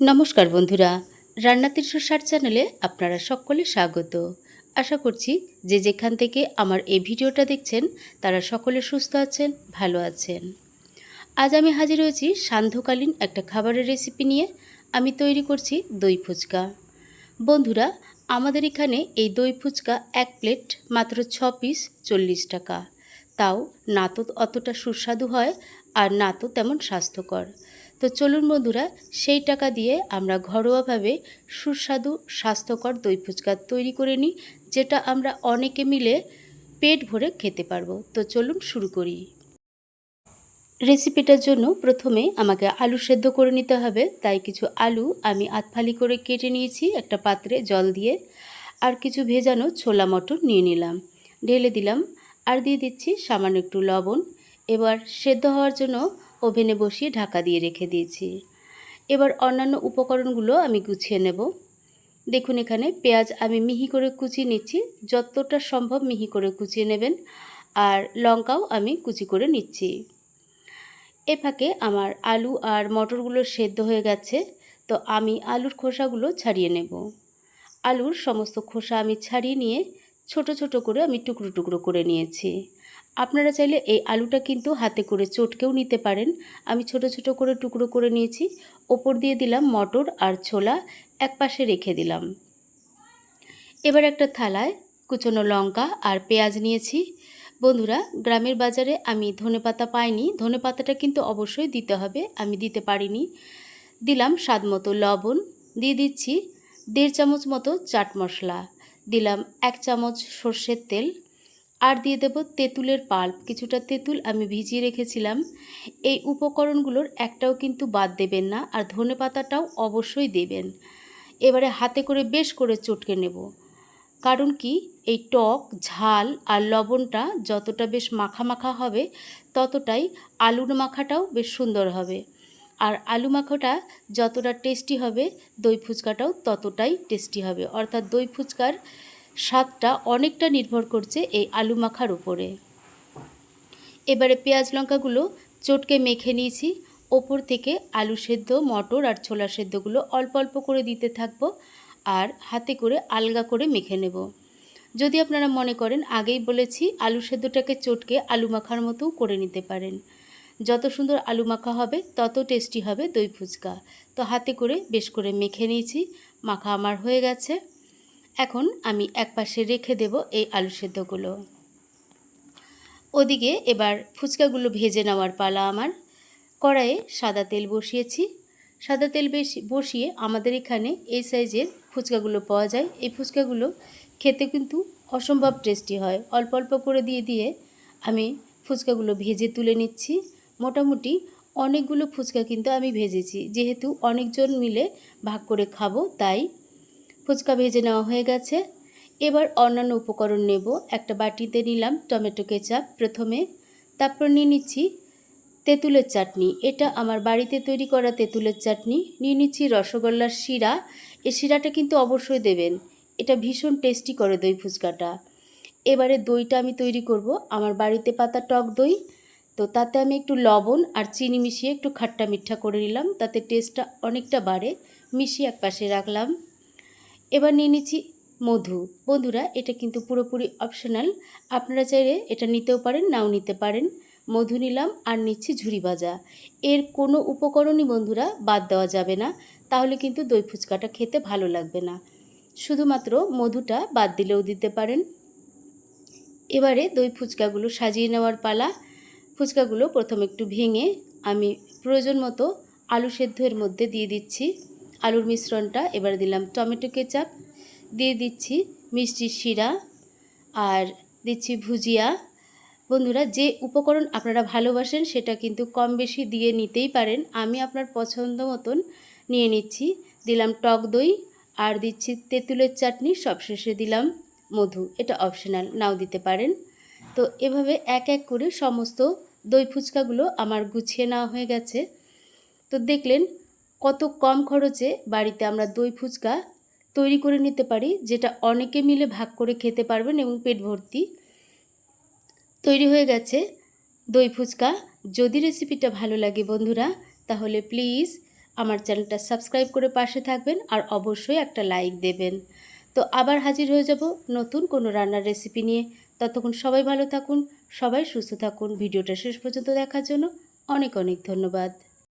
নমস্কার বন্ধুরা রান্না তিনশো ষাট চ্যানেলে আপনারা সকলে স্বাগত। আশা করছি যে যেখান থেকে আমার এই ভিডিওটা দেখছেন, তারা সকলে সুস্থ আছেন, ভালো আছেন। আজ আমি হাজির হয়েছি সান্ধ্যকালীন একটা খাবারের রেসিপি নিয়ে। আমি তৈরি করছি দই ফুচকা। বন্ধুরা, আমাদের এখানে এই দই ফুচকা এক প্লেট মাত্র ছ পিস চল্লিশ টাকা। তাও না তো অতটা সুস্বাদু হয় আর না তো তেমন স্বাস্থ্যকর। তো চলুন বন্ধুরা, সেই টাকা দিয়ে আমরা ঘরোয়াভাবে সুস্বাদু, স্বাস্থ্যকর দই ফুচকা তৈরি করে নিই, যেটা আমরা অনেকে মিলে পেট ভরে খেতে পারব। তো চলুন শুরু করি। রেসিপিটার জন্য প্রথমে আমাকে আলু সেদ্ধ করে নিতে হবে। তাই কিছু আলু আমি আধফালি করে কেটে নিয়েছি, একটা পাত্রে জল দিয়ে। আর কিছু ভেজানো ছোলা মটর নিয়ে নিলাম। ঢেলে দিলাম। আর দিয়ে দিচ্ছি সামান্য একটু লবণ। এবার সেদ্ধ হওয়ার জন্য ওভেনে বসিয়ে ঢাকা দিয়ে রেখে দিয়েছি। এবার অন্যান্য উপকরণগুলো আমি গুছিয়ে নেব। দেখুন এখানে পেঁয়াজ আমি মিহি করে কুচিয়ে নিচ্ছি, যতটা সম্ভব মিহি করে কুচিয়ে নেবেন, আর লঙ্কাও আমি কুচি করে নিচ্ছি। এ ফাঁকে আমার আলু আর মটরগুলো সেদ্ধ হয়ে গেছে, তো আমি আলুর খোসাগুলো ছাড়িয়ে নেব। আলুর সমস্ত খোসা আমি ছাড়িয়ে নিয়ে ছোট ছোট করে আমি টুকরো টুকরো করে নিয়েছি। আপনারা চাইলে এই আলুটা কিন্তু হাতে করে চটকেও নিতে পারেন। আমি ছোট ছোট করে টুকরো করে নিয়েছি। ওপর দিয়ে দিলাম মটর আর ছোলা, এক পাশে রেখে দিলাম। এবার একটা থালায় কুচনো লঙ্কা আর পেঁয়াজ নিয়েছি। বন্ধুরা, গ্রামের বাজারে আমি ধনেপাতা পাইনি। ধনেপাতাটা কিন্তু অবশ্যই দিতে হবে, আমি দিতে পারিনি। দিলাম স্বাদ মতো লবণ, দিয়ে দিচ্ছি দেড় চামচ মতো চাট মশলা। দিলাম এক চামচ সর্ষের তেল। আর দিয়ে দেব তেঁতুলের পাল্প। কিছুটা তেঁতুল আমি ভিজিয়ে রেখেছিলাম। এই উপকরণগুলোর একটাও কিন্তু বাদ দেবেন না আর ধনে পাতাটাও অবশ্যই দেবেন। এবারে হাতে করে বেশ করে চটকে নেব। কারণ কি? এই টক, ঝাল আর লবণটা যতটা বেশ মাখা মাখা হবে, ততটাই আলুর মাখাটাও বেশ সুন্দর হবে। আর আলু মাখাটা যতটা টেস্টি হবে, দই ফুচকাটাও ততটাই টেস্টি হবে। অর্থাৎ দই ফুচকার স্বাদটা অনেকটা নির্ভর করছে এই আলু মাখার উপরে। এবারে পেঁয়াজ লঙ্কাগুলো চটকে মেখে নিয়েছি। ওপর থেকে আলু সেদ্ধ, মটর আর ছোলা সেদ্ধগুলো অল্প অল্প করে দিতে থাকব আর হাতে করে আলগা করে মেখে নেব। যদি আপনারা মনে করেন, আগেই বলেছি আলু সেদ্ধটাকে চটকে আলু মাখার মতোও করে নিতে পারেন। যত সুন্দর আলু মাখা হবে, তত টেস্টি হবে দই ফুচকা। তো হাতে করে বেশ করে মেখে নিয়েছি। মাখা আমার হয়ে গেছে। এখন আমি এক পাশে রেখে দেব এই আলু সেদ্ধগুলো। ওদিকে এবার ফুচকাগুলো ভেজে নেওয়ার পালা আমার। কড়াইয়ে সাদা তেল বসিয়েছি। সাদা তেল বেশি বসিয়ে আমাদের এখানে এই সাইজের ফুচকাগুলো পাওয়া যায়। এই ফুচকাগুলো খেতে কিন্তু অসম্ভব টেস্টি হয়। অল্প অল্প করে দিয়ে দিয়ে আমি ফুচকাগুলো ভেজে তুলে নিচ্ছি। মোটামুটি অনেকগুলো ফুচকা কিন্তু আমি ভেজেছি। যেহেতু অনেকজন মিলে ভাগ করে খাব, তাই ফুচকা ভেজে নেওয়া হয়ে গেছে। এবার অন্যান্য উপকরণ নেব। একটা বাটিতে নিলাম টমেটো কেচাপ প্রথমে। তারপর নিয়ে নিচ্ছি তেঁতুলের চাটনি। এটা আমার বাড়িতে তৈরি করা তেঁতুলের চাটনি। নিয়ে নিচ্ছি রসগোল্লার শিরা। এই শিরাটা কিন্তু অবশ্যই দেবেন। এটা ভীষণ টেস্টি করে দই ফুচকাটা। এবারে দইটা আমি তৈরি করব। আমার বাড়িতে পাতা টক দই। তো তাতে আমি একটু লবণ আর চিনি মিশিয়ে একটু খাট্টা মিঠা করে নিলাম। তাতে টেস্টটা অনেকটা বাড়ে। মিশিয়ে এক পাশে রাখলাম। এবার নিয়ে নিচ্ছি মধু। বন্ধুরা, এটা কিন্তু পুরোপুরি অপশনাল আপনারা চাইলে এটা নিতেও পারেন, নাও নিতে পারেন। মধু নিলাম আর নিচ্ছি ঝুরি ভাজা। এর কোনো উপকরণই বন্ধুরা বাদ দেওয়া যাবে না। তাহলে কিন্তু দই ফুচকাটা খেতে ভালো লাগবে না। শুধুমাত্র মধুটা বাদ দিলেও দিতে পারেন। এবারে দই ফুচকাগুলো সাজিয়ে নেওয়ার পালা। ফুচকাগুলো প্রথম একটু ভেঙে আমি প্রয়োজন মতো আলু সেদ্ধ এর মধ্যে দিয়ে দিচ্ছি। আলুর মিশ্রণটা এবার দিলাম টমেটো কেচাপ, দিয়ে দিচ্ছি মিষ্টি শিরা আর দিচ্ছি ভুজিয়া। বন্ধুরা, যে উপকরণ আপনারা ভালোবাসেন সেটা কিন্তু কম বেশি দিয়ে নিতেই পারেন। আমি আপনার পছন্দ মতন নিয়ে নিচ্ছি। দিলাম টক দই আর দিচ্ছি তেঁতুলের চাটনি, সবশেষে দিলাম মধু। এটা অপশনাল নাও দিতে পারেন। তো এভাবে এক এক করে সমস্ত দই ফুচকাগুলো আমার গুছিয়ে নেওয়া হয়ে গেছে। তো দেখলেন কত কম খরচে বাড়িতে আমরা দই ফুচকা তৈরি করে নিতে পারি, যেটা অনেকে মিলে ভাগ করে খেতে পারবেন এবং পেট ভর্তি তৈরি হয়ে গেছে দই ফুচকা। যদি রেসিপিটা ভালো লাগে বন্ধুরা, তাহলে প্লিজ আমার চ্যানেলটা সাবস্ক্রাইব করে পাশে থাকবেন আর অবশ্যই একটা লাইক দেবেন। তো আবার হাজির হয়ে যাব নতুন কোনো রান্নার রেসিপি নিয়ে। ততক্ষণ সবাই ভালো থাকুন, সবাই সুস্থ থাকুন। ভিডিওটা শেষ পর্যন্ত দেখার জন্য অনেক অনেক ধন্যবাদ।